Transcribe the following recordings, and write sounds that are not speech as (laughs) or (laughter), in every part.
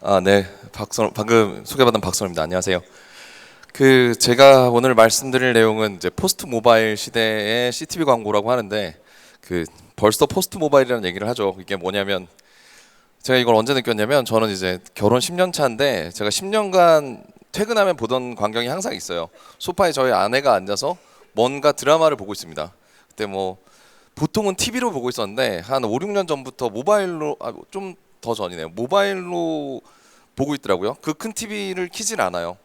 아, 네. 박선 방금 소개받은 박선입니다. 안녕하세요. 그 제가 오늘 말씀드릴 내용은 이제 포스트 모바일 시대의 CTV 광고라고 하는데 그 벌써 포스트 모바일이라는 얘기를 하죠. 이게 뭐냐면 제가 이걸 언제 느꼈냐면 저는 이제 결혼 10년 차인데 제가 10년간 퇴근하면 보던 광경이 항상 있어요. 소파에 저희 아내가 앉아서 뭔가 드라마를 보고 있습니다. 그때 뭐 보통은 TV로 보고 있었는데 한 5, 6년 전부터 모바일로 아, 좀 더 전이네요. 모바일로 보고 있더라고요. 그 큰 TV를 키질 않아요.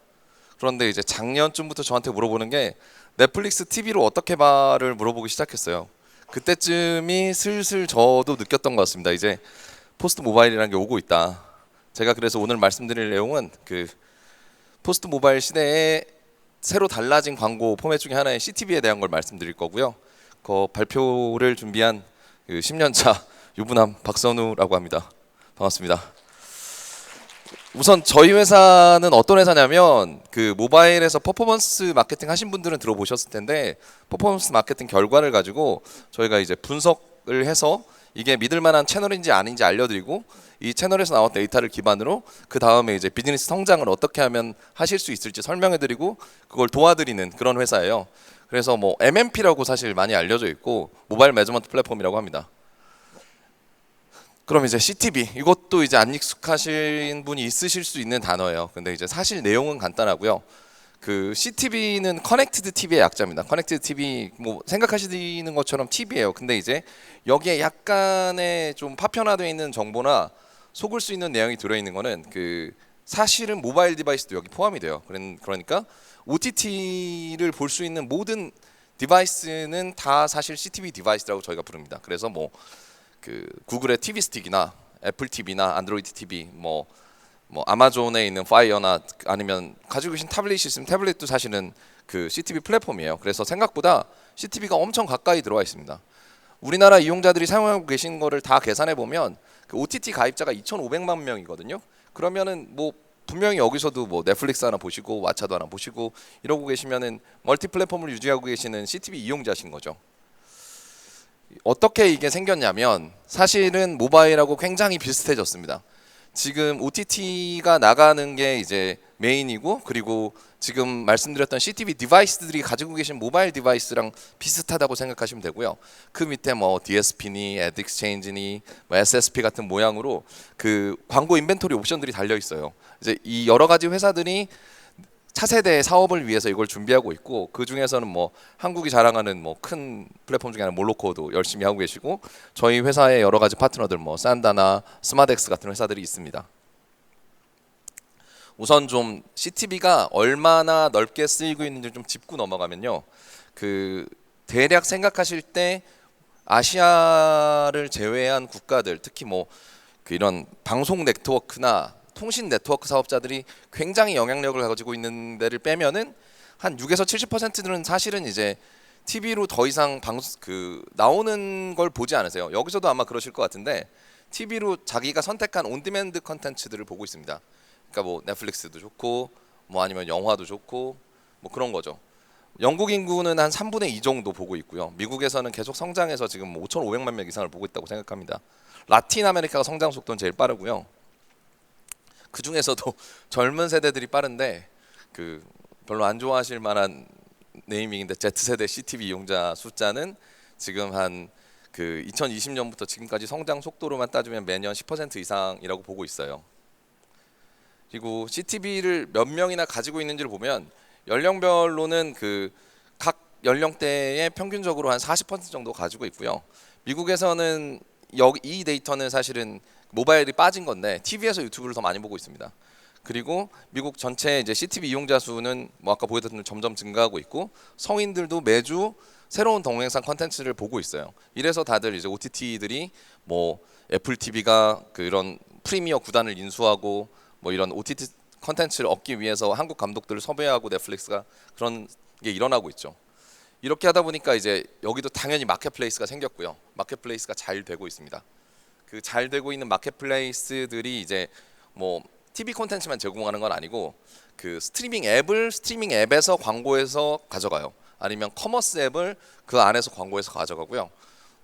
그런데 이제 작년쯤부터 저한테 물어보는 게 넷플릭스 TV로 어떻게 봐를 물어보기 시작했어요. 그때쯤이 슬슬 저도 느꼈던 것 같습니다. 이제 포스트 모바일이라는 게 오고 있다. 제가 그래서 오늘 말씀드릴 내용은 그 포스트 모바일 시대에 새로 달라진 광고 포맷 중에 하나인 CTV에 대한 걸 말씀드릴 거고요. 그 발표를 준비한 그 10년차 유부남 박선우라고 합니다. 반갑습니다. 우선 저희 회사는 어떤 회사냐면 그 모바일에서 퍼포먼스 마케팅 하신 분들은 들어보셨을 텐데 퍼포먼스 마케팅 결과를 가지고 저희가 이제 분석을 해서 이게 믿을 만한 채널인지 아닌지 알려드리고 이 채널에서 나온 데이터를 기반으로 그 다음에 이제 비즈니스 성장을 어떻게 하면 하실 수 있을지 설명해드리고 그걸 도와드리는 그런 회사예요. 그래서 뭐 MMP라고 사실 많이 알려져 있고 모바일 매저먼트 플랫폼이라고 합니다. 그럼 이제 CTV 이것도 이제 안 익숙하신 분이 있으실 수 있는 단어예요. 근데 이제 사실 내용은 간단하고요. 그 CTV는 커넥티드 TV의 약자입니다. 커넥티드 TV 뭐 생각하시는 것처럼 TV예요. 근데 이제 여기에 약간의 좀 파편화되어 있는 정보나 속을 수 있는 내용이 들어 있는 거는 그 사실은 모바일 디바이스도 여기 포함이 돼요. 그러니까 OTT를 볼 수 있는 모든 디바이스는 다 사실 CTV 디바이스라고 저희가 부릅니다. 그래서 뭐 그 구글의 TV 스틱이나 애플 TV나 안드로이드 TV 뭐 뭐 아마존에 있는 파이어나 아니면 가지고 계신 타블릿이 있으면 태블릿도 사실은 그 CTV 플랫폼이에요. 그래서 생각보다 CTV가 엄청 가까이 들어와 있습니다. 우리나라 이용자들이 사용하고 계신 거를 다 계산해 보면 그 OTT 가입자가 2,500만 명이거든요. 그러면은 뭐 분명히 여기서도 뭐 넷플릭스 하나 보시고 왓챠도 하나 보시고 이러고 계시면은 멀티 플랫폼을 유지하고 계시는 CTV 이용자신 거죠. 어떻게 이게 생겼냐면 사실은 모바일하고 굉장히 비슷해졌습니다. 지금 OTT가 나가는 게 이제 메인이고 그리고 지금 말씀드렸던 CTV 디바이스들이 가지고 계신 모바일 디바이스랑 비슷하다고 생각하시면 되고요. 그 밑에 뭐 DSP니, 익스체인지니, 뭐 SSP 같은 모양으로 그 광고 인벤토리 옵션들이 달려 있어요. 이제 이 여러 가지 회사들이 차세대 사업을 위해서 이걸 준비하고 있고 그 중에서는 뭐 한국이 자랑하는 뭐 큰 플랫폼 중에 하나 몰로코도 열심히 하고 계시고 저희 회사의 여러 가지 파트너들 뭐 산다나 스마덱스 같은 회사들이 있습니다. 우선 좀 CTV가 얼마나 넓게 쓰이고 있는지 좀 짚고 넘어가면요. 그 대략 생각하실 때 아시아를 제외한 국가들 특히 뭐그 이런 방송 네트워크나 통신 네트워크 사업자들이 굉장히 영향력을 가지고 있는 데를 빼면은 한 6에서 70%는 사실은 이제 TV로 더 이상 방그 나오는 걸 보지 않으세요. 여기서도 아마 그러실 것 같은데 TV로 자기가 선택한 온디맨드 컨텐츠들을 보고 있습니다. 그러니까 뭐 넷플릭스도 좋고 뭐 아니면 영화도 좋고 뭐 그런 거죠. 영국 인구는 한 3분의 2 정도 보고 있고요. 미국에서는 계속 성장해서 지금 5,500만 명 이상을 보고 있다고 생각합니다. 라틴 아메리카가 성장 속도는 제일 빠르고요. 그 중에서도 (laughs) 젊은 세대들이 빠른데 그 별로 안 좋아하실 만한 네이밍인데 Z 세대 CTV 이용자 숫자는 지금 한 그 2020년부터 지금까지 성장 속도로만 따지면 매년 10% 이상이라고 보고 있어요. 그리고 CTV를 몇 명이나 가지고 있는지를 보면 연령별로는 그 각 연령대에 평균적으로 한 40% 정도 가지고 있고요. 미국에서는 여기 이 데이터는 사실은 모바일이 빠진 건데 TV에서 유튜브를 더 많이 보고 있습니다. 그리고 미국 전체 이제 CTV 이용자 수는 뭐 아까 보여드렸던 점점 증가하고 있고 성인들도 매주 새로운 동영상 컨텐츠를 보고 있어요. 이래서 다들 이제 OTT들이 뭐 애플 TV가 그런 프리미어 구단을 인수하고 뭐 이런 OTT 컨텐츠를 얻기 위해서 한국 감독들을 섭외하고 넷플릭스가 그런 게 일어나고 있죠. 이렇게 하다 보니까 이제 여기도 당연히 마켓플레이스가 생겼고요. 마켓플레이스가 잘 되고 있습니다. 그 잘 되고 있는 마켓플레이스들이 이제 뭐 TV 콘텐츠만 제공하는 건 아니고 그 스트리밍 앱을 스트리밍 앱에서 광고에서 가져가요. 아니면 커머스 앱을 그 안에서 광고에서 가져가고요.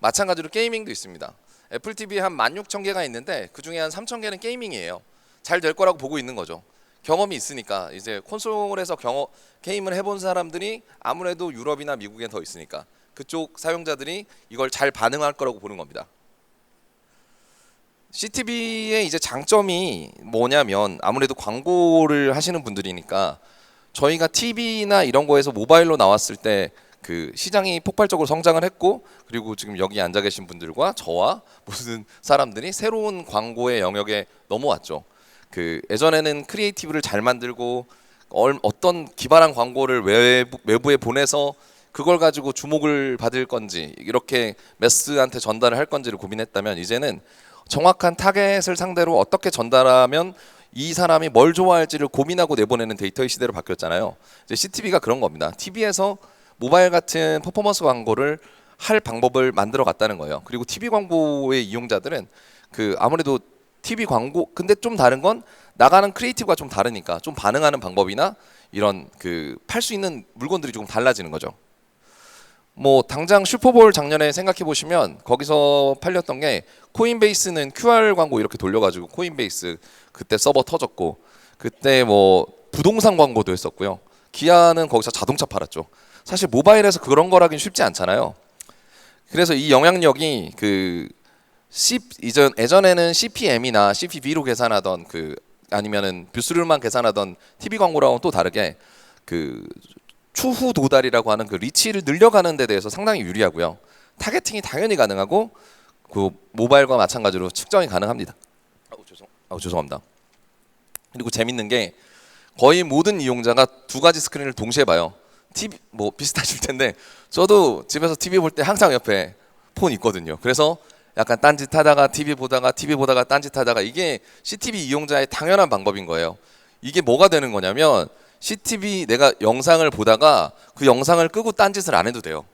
마찬가지로 게이밍도 있습니다. 애플 TV 한 16,000개가 있는데 그 중에 한 3,000개는 게이밍이에요. 잘 될 거라고 보고 있는 거죠. 경험이 있으니까 이제 콘솔에서 경험 게임을 해본 사람들이 아무래도 유럽이나 미국에 더 있으니까 그쪽 사용자들이 이걸 잘 반응할 거라고 보는 겁니다. CTV의 이제 장점이 뭐냐면 아무래도 광고를 하시는 분들이니까 저희가 TV나 이런 거에서 모바일로 나왔을 때 그 시장이 폭발적으로 성장을 했고 그리고 지금 여기 앉아 계신 분들과 저와 (laughs) 모든 사람들이 새로운 광고의 영역에 넘어왔죠. 그 예전에는 크리에이티브를 잘 만들고 얼- 어떤 기발한 광고를 외부, 외부에 보내서 그걸 가지고 주목을 받을 건지 이렇게 매스한테 전달을 할 건지를 고민했다면 이제는 정확한 타겟을 상대로 어떻게 전달하면 이 사람이 뭘 좋아할지를 고민하고 내보내는 데이터의 시대로 바뀌었잖아요. 이제 CTV가 그런 겁니다. TV에서 모바일 같은 퍼포먼스 광고를 할 방법을 만들어 갔다는 거예요. 그리고 TV 광고의 이용자들은 그 아무래도 TV 광고 근데 좀 다른 건 나가는 크리에이티브가 좀 다르니까 좀 반응하는 방법이나 이런 그 팔 수 있는 물건들이 조금 달라지는 거죠. 뭐 당장 슈퍼볼 작년에 생각해 보시면 거기서 팔렸던 게 코인베이스는 QR 광고 이렇게 돌려가지고 코인베이스 그때 서버 터졌고 그때 뭐 부동산 광고도 했었고요. 기아는 거기서 자동차 팔았죠. 사실 모바일에서 그런 거라긴 쉽지 않잖아요. 그래서 이 영향력이 그 C 이전 예전에는 CPM이나 CPV로 계산하던 그 아니면은 뷰수를만 계산하던 TV 광고랑은 또 다르게 그 추후 도달이라고 하는 그 리치를 늘려가는 데 대해서 상당히 유리하고요. 타겟팅이 당연히 가능하고 그 모바일과 마찬가지로 측정이 가능합니다. 아우 죄송, 아우 죄송합니다. 그리고 재밌는 게 거의 모든 이용자가 두 가지 스크린을 동시에 봐요. TV 뭐 비슷하실 텐데 저도 집에서 TV 볼 때 항상 옆에 폰 있거든요. 그래서 약간 딴짓 하다가 TV 보다가 TV 보다가 딴짓 하다가 이게 CTV 이용자의 당연한 방법인 거예요. 이게 뭐가 되는 거냐면 CTV 내가 영상을 보다가 그 영상을 끄고 딴짓을 안 해도 돼요.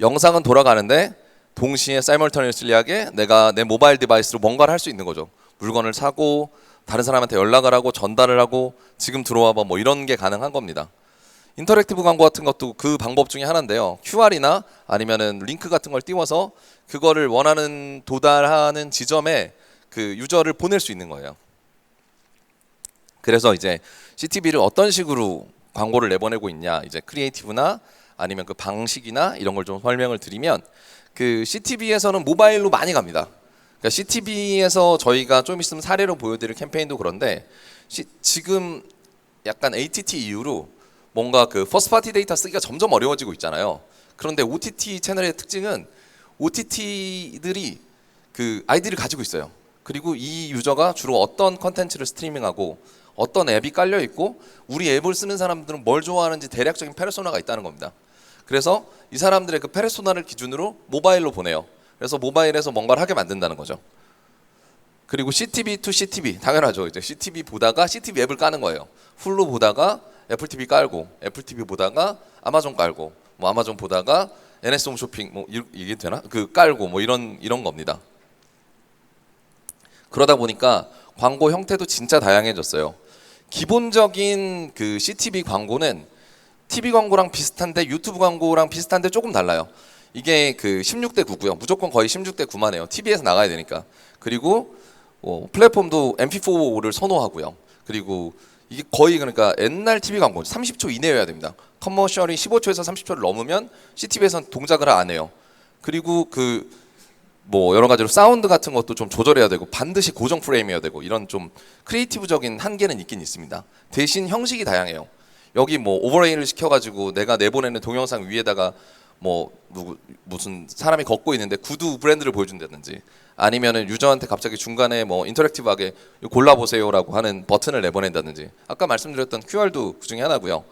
영상은 돌아가는데 동시에 사이멀터니스리하게 내가 내 모바일 디바이스로 뭔가를 할 수 있는 거죠. 물건을 사고 다른 사람한테 연락을 하고 전달을 하고 지금 들어와봐 뭐 이런 게 가능한 겁니다. 인터랙티브 광고 같은 것도 그 방법 중에 하나인데요. QR이나 아니면은 링크 같은 걸 띄워서 그거를 원하는 도달하는 지점에 그 유저를 보낼 수 있는 거예요. 그래서 이제 CTV를 어떤 식으로 광고를 내보내고 있냐 이제 크리에이티브나 아니면 그 방식이나 이런 걸 좀 설명을 드리면 그 CTV에서는 모바일로 많이 갑니다. 그러니까 CTV에서 저희가 좀 있으면 사례로 보여드릴 캠페인도 그런데 시, 지금 약간 ATT 이후로 뭔가 그 퍼스트 파티 데이터 쓰기가 점점 어려워지고 있잖아요. 그런데 OTT 채널의 특징은 OTT들이 그 아이디를 가지고 있어요. 그리고 이 유저가 주로 어떤 컨텐츠를 스트리밍하고 어떤 앱이 깔려 있고 우리 앱을 쓰는 사람들은 뭘 좋아하는지 대략적인 페르소나가 있다는 겁니다. 그래서 이 사람들의 그 페르소나를 기준으로 모바일로 보내요. 그래서 모바일에서 뭔가를 하게 만든다는 거죠. 그리고 CTV to CTV 당연하죠. 이제 CTV 보다가 CTV 앱을 까는 거예요. 훌루 보다가 애플 TV 깔고 애플 TV 보다가 아마존 깔고 뭐 아마존 보다가 NS 홈쇼핑 뭐 이- 이게 되나? 그 깔고 뭐 이런 이런 겁니다. 그러다 보니까 광고 형태도 진짜 다양해졌어요. 기본적인 그 CTV 광고는 TV 광고랑 비슷한데 유튜브 광고랑 비슷한데 조금 달라요. 이게 그 16대 9고요. 무조건 거의 16대 9만 해요. TV에서 나가야 되니까. 그리고 어, 플랫폼도 MP4를 선호하고요. 그리고 이게 거의 그러니까 옛날 TV 광고 30초 이내여야 됩니다. 커머셜이 15초에서 30초를 넘으면 CTV에서는 동작을 안 해요. 그리고 그 뭐 여러 가지로 사운드 같은 것도 좀 조절해야 되고 반드시 고정 프레임이어야 되고 이런 좀 크리에이티브적인 한계는 있긴 있습니다. 대신 형식이 다양해요. 여기 뭐 오버레이를 시켜가지고 내가 내보내는 동영상 위에다가 뭐 누구 무슨 사람이 걷고 있는데 구두 브랜드를 보여준다든지 아니면은 유저한테 갑자기 중간에 뭐 인터랙티브하게 이거 골라 보세요라고 하는 버튼을 내보낸다든지 아까 말씀드렸던 QR도 그 중에 하나고요.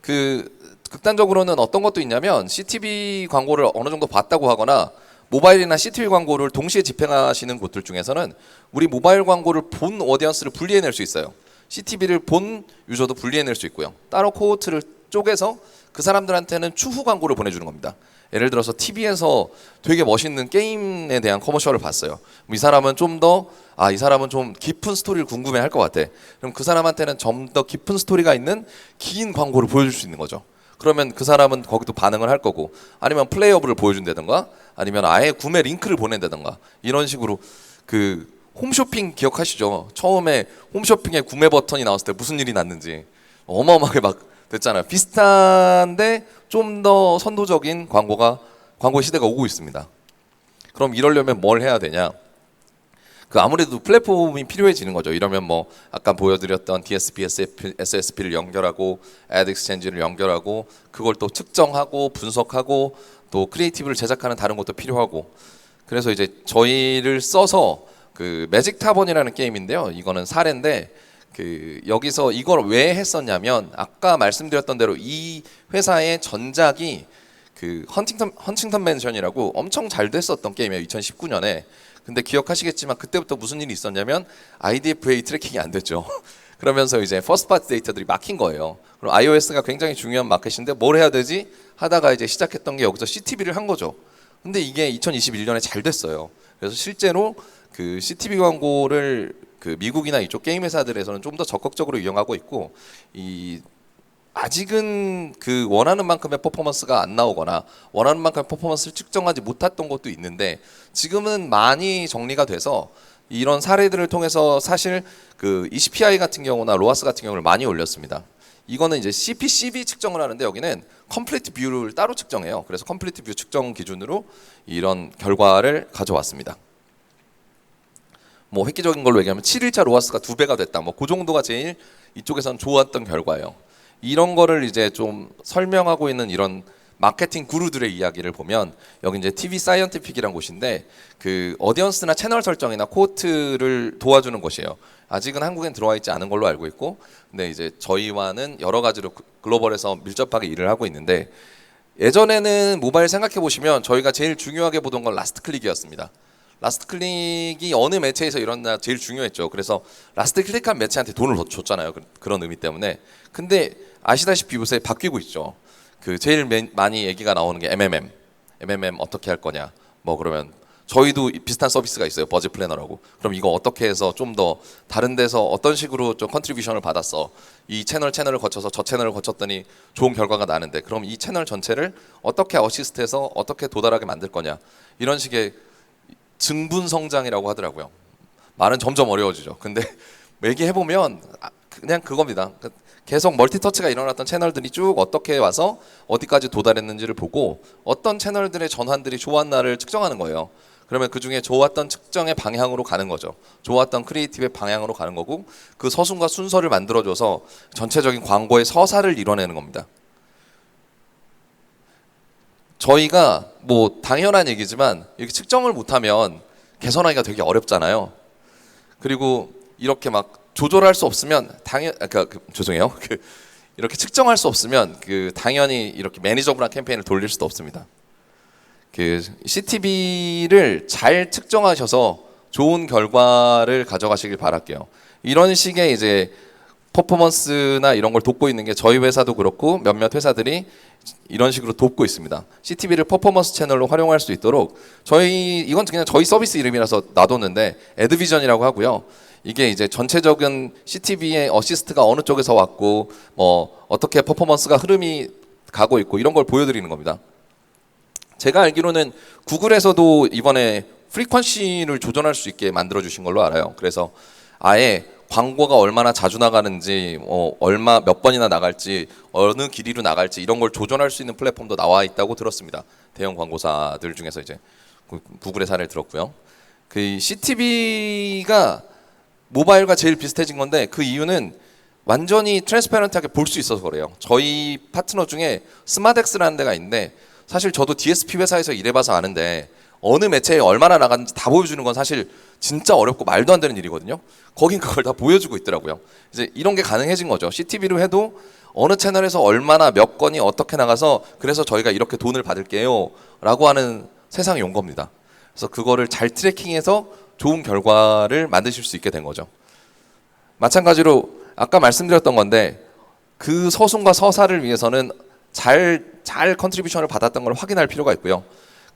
그 극단적으로는 어떤 것도 있냐면 CTV 광고를 어느 정도 봤다고 하거나 모바일이나 CTV 광고를 동시에 집행하시는 곳들 중에서는 우리 모바일 광고를 본 오디언스를 분리해낼 수 있어요. CTV를 본 유저도 분리해낼 수 있고요. 따로 코호트를 쪼개서 그 사람들한테는 추후 광고를 보내주는 겁니다. 예를 들어서 TV에서 되게 멋있는 게임에 대한 커머셜을 봤어요. 이 사람은 좀 더 아 이 사람은 좀 깊은 스토리를 궁금해할 것 같아. 그럼 그 사람한테는 좀 더 깊은 스토리가 있는 긴 광고를 보여줄 수 있는 거죠. 그러면 그 사람은 거기도 반응을 할 거고 아니면 플레이어블을 보여준다든가 아니면 아예 구매 링크를 보낸다든가 이런 식으로 그 홈쇼핑 기억하시죠? 처음에 홈쇼핑에 구매 버튼이 나왔을 때 무슨 일이 났는지 어마어마하게 막 됐잖아요. 비슷한데 좀 더 선도적인 광고가 광고 시대가 오고 있습니다. 그럼 이러려면 뭘 해야 되냐? 그 아무래도 플랫폼이 필요해지는 거죠. 이러면 뭐 아까 보여드렸던 DSP, SSP를 연결하고 애드 익스체인지를 연결하고 그걸 또 측정하고 분석하고 또 크리에이티브를 제작하는 다른 것도 필요하고 그래서 이제 저희를 써서 그 매직 타본이라는 게임인데요. 이거는 사례인데 그 여기서 이걸 왜 했었냐면 아까 말씀드렸던 대로 이 회사의 전작이 그 헌팅턴 헌팅턴 맨션이라고 엄청 잘 됐었던 게임이에요. 2019년에. 근데 기억하시겠지만 그때부터 무슨 일이 있었냐면 IDFA 트래킹이 안 됐죠. (laughs) 그러면서 이제 퍼스트 파티 데이터들이 막힌 거예요. 그럼 iOS가 굉장히 중요한 마켓인데 뭘 해야 되지? 하다가 이제 시작했던 게 여기서 CTV를 한 거죠. 근데 이게 2021년에 잘 됐어요. 그래서 실제로 그 CTV 광고를 그 미국이나 이쪽 게임 회사들에서는 좀 더 적극적으로 이용하고 있고 이 아직은 그 원하는 만큼의 퍼포먼스가 안 나오거나 원하는 만큼의 퍼포먼스를 측정하지 못했던 것도 있는데 지금은 많이 정리가 돼서 이런 사례들을 통해서 사실 그 ECPI 같은 경우나 로아스 같은 경우를 많이 올렸습니다. 이거는 이제 CPCB 측정을 하는데 여기는 컴플리트 뷰를 따로 측정해요. 그래서 컴플리트 뷰 측정 기준으로 이런 결과를 가져왔습니다. 뭐 획기적인 걸로 얘기하면 7일차 로아스가 두 배가 됐다. 뭐 그 정도가 제일 이쪽에선 좋았던 결과예요. 이런 거를 이제 좀 설명하고 있는 이런 마케팅 구루들의 이야기를 보면 여기 이제 TV 사이언티픽이란 곳인데 그 어디언스나 채널 설정이나 코트를 도와주는 곳이에요. 아직은 한국엔 들어와 있지 않은 걸로 알고 있고, 근데 이제 저희와는 여러 가지로 그- 글로벌에서 밀접하게 일을 하고 있는데 예전에는 모바일 생각해 보시면 저희가 제일 중요하게 보던 건 라스트 클릭이었습니다. 라스트 클릭이 어느 매체에서 일어나 제일 중요했죠. 그래서 라스트 클릭한 매체한테 돈을 더 줬잖아요. 그- 그런 의미 때문에. 근데 아시다시피 요새 바뀌고 있죠. 그 제일 맨- 많이 얘기가 나오는 게 MMM. MMM 어떻게 할 거냐. 뭐 그러면 저희도 이- 비슷한 서비스가 있어요. 버즈 플래너라고. 그럼 이거 어떻게 해서 좀 더 다른 데서 어떤 식으로 좀 컨트리뷰션을 받았어. 이 채널 채널을 거쳐서 저 채널을 거쳤더니 좋은 결과가 나는데 그럼 이 채널 전체를 어떻게 어시스트해서 어떻게 도달하게 만들 거냐. 이런 식의 증분 성장이라고 하더라고요. 말은 점점 어려워지죠. 근데 (laughs) 얘기해 보면 그냥 그겁니다. 그 계속 멀티 터치가 일어났던 채널들이 쭉 어떻게 와서 어디까지 도달했는지를 보고 어떤 채널들의 전환들이 좋았나를 측정하는 거예요. 그러면 그 중에 좋았던 측정의 방향으로 가는 거죠. 좋았던 크리에이티브의 방향으로 가는 거고 그 서순과 순서를 만들어줘서 전체적인 광고의 서사를 이뤄내는 겁니다. 저희가 뭐 당연한 얘기지만 이렇게 측정을 못하면 개선하기가 되게 어렵잖아요. 그리고 이렇게 막 조절할 수 없으면 당연 아까 그, 죄송해요. (laughs) 그 이렇게 측정할 수 없으면 그 당연히 이렇게 매니저블한 캠페인을 돌릴 수도 없습니다. 그 CTV를 잘 측정하셔서 좋은 결과를 가져가시길 바랄게요. 이런 식의 이제 퍼포먼스나 이런 걸 돕고 있는 게 저희 회사도 그렇고 몇몇 회사들이 이런 식으로 돕고 있습니다. CTV를 퍼포먼스 채널로 활용할 수 있도록 저희 이건 그냥 저희 서비스 이름이라서 놔뒀는데 에드비전이라고 하고요. 이게 이제 전체적인 CTV의 어시스트가 어느 쪽에서 왔고 뭐 어떻게 퍼포먼스가 흐름이 가고 있고 이런 걸 보여드리는 겁니다. 제가 알기로는 구글에서도 이번에 프리퀀시를 조절할 수 있게 만들어 주신 걸로 알아요. 그래서 아예 광고가 얼마나 자주 나가는지, 어, 얼마 몇 번이나 나갈지, 어느 길이로 나갈지 이런 걸 조절할 수 있는 플랫폼도 나와 있다고 들었습니다. 대형 광고사들 중에서 이제 구- 구글의 사례를 들었고요. 그 CTV가 모바일과 제일 비슷해진 건데 그 이유는 완전히 트랜스페런트하게 볼 수 있어서 그래요. 저희 파트너 중에 스마덱스라는 데가 있는데 사실 저도 DSP 회사에서 일해봐서 아는데 어느 매체에 얼마나 나갔는지 다 보여주는 건 사실 진짜 어렵고 말도 안 되는 일이거든요. 거긴 그걸 다 보여주고 있더라고요. 이제 이런 게 가능해진 거죠. CTV로 해도 어느 채널에서 얼마나 몇 건이 어떻게 나가서 그래서 저희가 이렇게 돈을 받을게요 라고 하는 세상이 온 겁니다. 그래서 그거를 잘 트래킹해서 좋은 결과를 만드실 수 있게 된 거죠. 마찬가지로 아까 말씀드렸던 건데 그 서순과 서사를 위해서는 잘 잘 컨트리뷰션을 받았던 걸 확인할 필요가 있고요.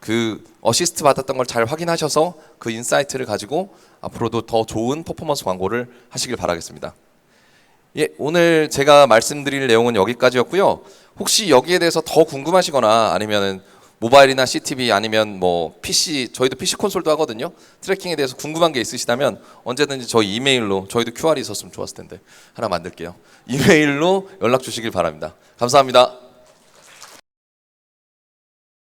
그 어시스트 받았던 걸 잘 확인하셔서 그 인사이트를 가지고 앞으로도 더 좋은 퍼포먼스 광고를 하시길 바라겠습니다. 예, 오늘 제가 말씀드릴 내용은 여기까지였고요. 혹시 여기에 대해서 더 궁금하시거나 아니면은 모바일이나 CTV 아니면 뭐 PC 저희도 PC 콘솔도 하거든요. 트래킹에 대해서 궁금한 게 있으시다면 언제든지 저희 이메일로 저희도 QR이 있었으면 좋았을 텐데 하나 만들게요. 이메일로 연락 주시길 바랍니다. 감사합니다.